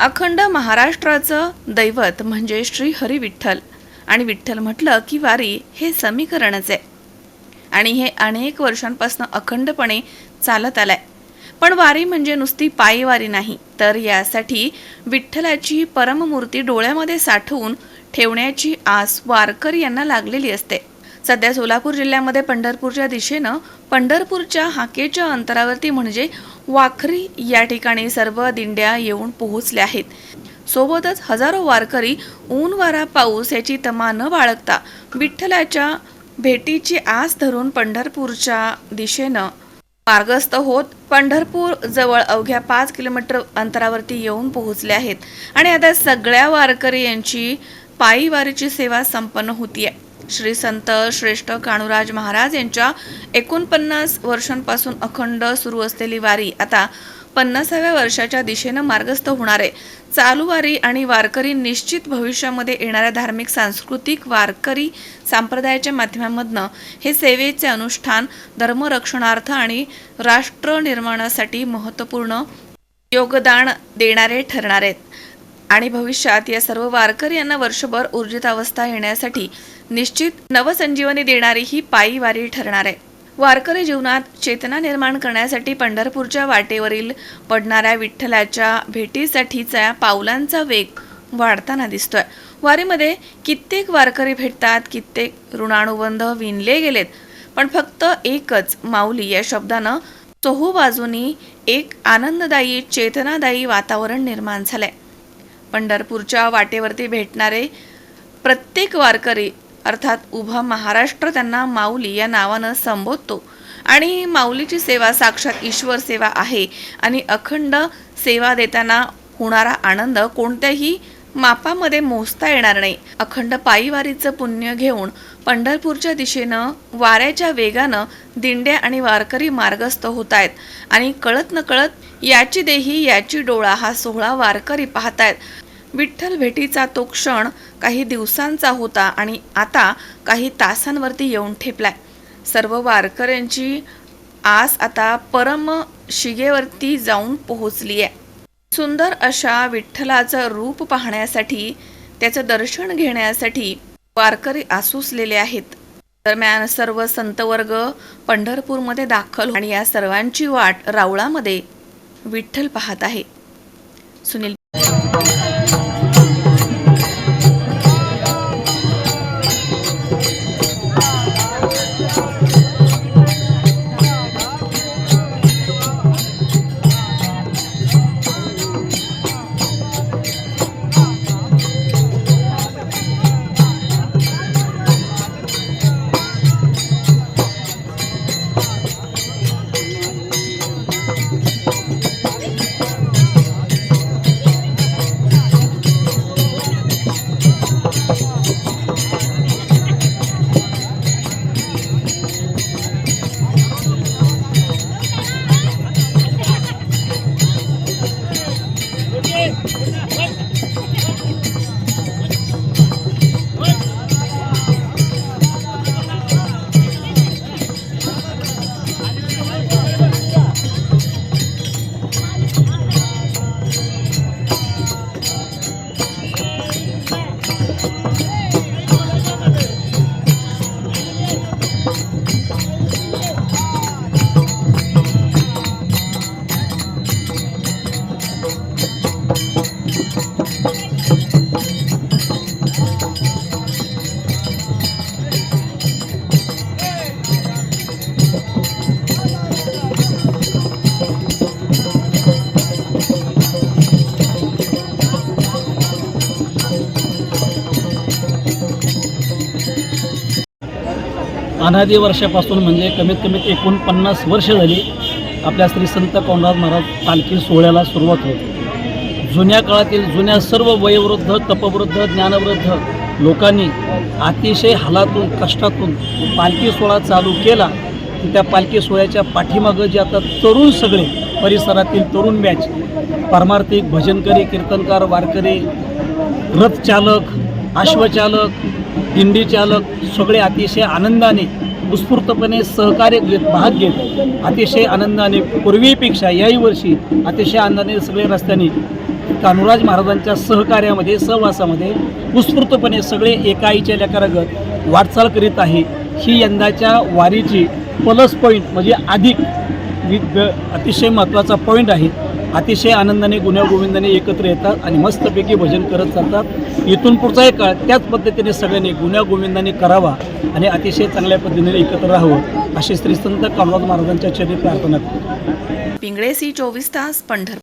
अखंड महाराष्ट्राचं दैवत म्हणजे श्री हरी विठ्ठल. आणि विठ्ठल म्हटलं की वारी हे समीकरणच आहे. आणि हे अनेक वर्षांपासून अखंडपणे चालत आलं आहे पण वारी म्हणजे नुसती पायी वारी नाही तर यासाठी विठ्ठलाची परममूर्ती डोळ्यामध्ये साठवून ठेवण्याची आस वारकरी यांना लागलेली असते. सध्या सोलापूर जिल्ह्यामध्ये पंढरपूरच्या दिशेनं पंढरपूरच्या हाकेच्या अंतरावरती म्हणजे वाखरी या ठिकाणी सर्व दिंड्या येऊन पोहोचल्या आहेत. सोबतच हजारो वारकरी ऊन वारा पाऊस याची तमा न बाळगता विठ्ठलाच्या भेटीची आस धरून पंढरपूरच्या दिशेनं मार्गस्थ होत पंढरपूर जवळ अवघ्या पाच किलोमीटर अंतरावरती येऊन पोहोचले आहेत. आणि आता सगळ्या वारकरी यांची पायी वारीची सेवा संपन्न होतीये. श्री संत श्रेष्ठ काणूराज महाराज यांच्या एकोणपन्नास वर्षांपासून अखंड सुरू असलेली वारी आता पन्नासाव्या वर्षाच्या दिशेनं मार्गस्थ होणार आहे चालूवारी आणि वारकरी निश्चित भविष्यामध्ये येणाऱ्या धार्मिक सांस्कृतिक वारकरी संप्रदायाच्या माध्यमामधनं हे सेवेचे अनुष्ठान धर्मरक्षणार्थ आणि राष्ट्र निर्माणासाठी महत्त्वपूर्ण योगदान देणारे ठरणार आहेत. आणि भविष्यात या सर्व वारकरी यांना वर्षभर ऊर्जितावस्था येण्यासाठी निश्चित नवसंजीवनी देणारी ही पायी वारी ठरणार आहे. वारकरी जीवनात चेतना निर्माण करण्यासाठी पंढरपूरच्या वाटेवरील पडणाऱ्या विठ्ठलाच्या भेटीसाठीचा पावलांचा वेग वाढताना दिसतोय. वारीमध्ये कित्येक वारकरी भेटतात कित्येक ऋणानुबंध विणले गेलेत पण फक्त एकच माऊली या शब्दानं चहू बाजूनी एक आनंददायी चेतनादायी वातावरण निर्माण झालंय. पंढरपूरच्या वाटेवरती भेटणारे प्रत्येक वारकरी अर्थात उभा महाराष्ट्र त्यांना माऊली या नावानं संबोधतो. आणि माऊलीची सेवा साक्षात ईश्वर सेवा आहे आणि अखंड सेवा देताना होणारा आनंद कोणत्याही मापामध्ये मोजता येणार नाही. अखंड पायीवारीचं पुण्य घेऊन पंढरपूरच्या दिशेनं वाऱ्याच्या वेगानं दिंड्या आणि वारकरी मार्गस्थ होत आहेत आणि कळत न कळत याची देही याची डोळा हा सोहळा वारकरी पाहतायत. विठ्ठल भेटीचा तो क्षण काही दिवसांचा होता आणि आता काही तासांवरती येऊन ठेपलाय. सर्व वारकऱ्यांची आस आता परम शिगेवरती जाऊन पोहोचली आहे सुंदर अशा विठ्ठलाचं रूप पाहण्यासाठी त्याचं दर्शन घेण्यासाठी वारकरी आसुसलेले आहेत. दरम्यान सर्व संतवर्ग पंढरपूरमध्ये दाखल आणि या सर्वांची वाट रावळामध्ये विठ्ठल पाहत आहे. सुनील अनादी वर्षापासून म्हणजे कमीत कमी एकोणपन्नास वर्ष झाली आपल्या श्री संत कोंडाज महाराज पालखी सोहळ्याला सुरुवात होती. जुन्या काळातील जुन्या सर्व वयोवृद्ध तपवृद्ध ज्ञानवृद्ध लोकांनी अतिशय हालातून कष्टातून पालखी सोहळा चालू केला. की त्या पालखी सोहळ्याच्या पाठीमागं जे आता तरुण सगळे परिसरातील तरुण बॅच परमार्थिक भजनकरी कीर्तनकार वारकरी रथचालक अश्वचालक दिंडी चालक सगळे अतिशय आनंदाने उत्स्फूर्तपणे सहकार्य घेत भाग घेत अतिशय आनंदाने पूर्वीपेक्षा याही वर्षी अतिशय आनंदाने सगळे रस्त्याने कानुराज महाराजांच्या सहकार्यामध्ये सहवासामध्ये उत्स्फूर्तपणे सगळे एकाईच्या लेकरागत वाटचाल करीत आहे. ही यंदाच्या वारीची प्लस पॉईंट म्हणजे अधिक अतिशय महत्त्वाचा पॉईंट आहे. अतिशय आनंदाने गुण्यागोविंदाने एकत्र येतात आणि मस्तपैकी भजन करत चालतात. इथून पुढचाही काळ त्याच पद्धतीने सगळ्यांनी गुण्यागोविंदाने करावा आणि अतिशय चांगल्या पद्धतीने एकत्र राहावं अशी श्री संत कामराज महाराजांच्या चरणी प्रार्थना पिंगळे सी चोवीस तास पंढरपूर.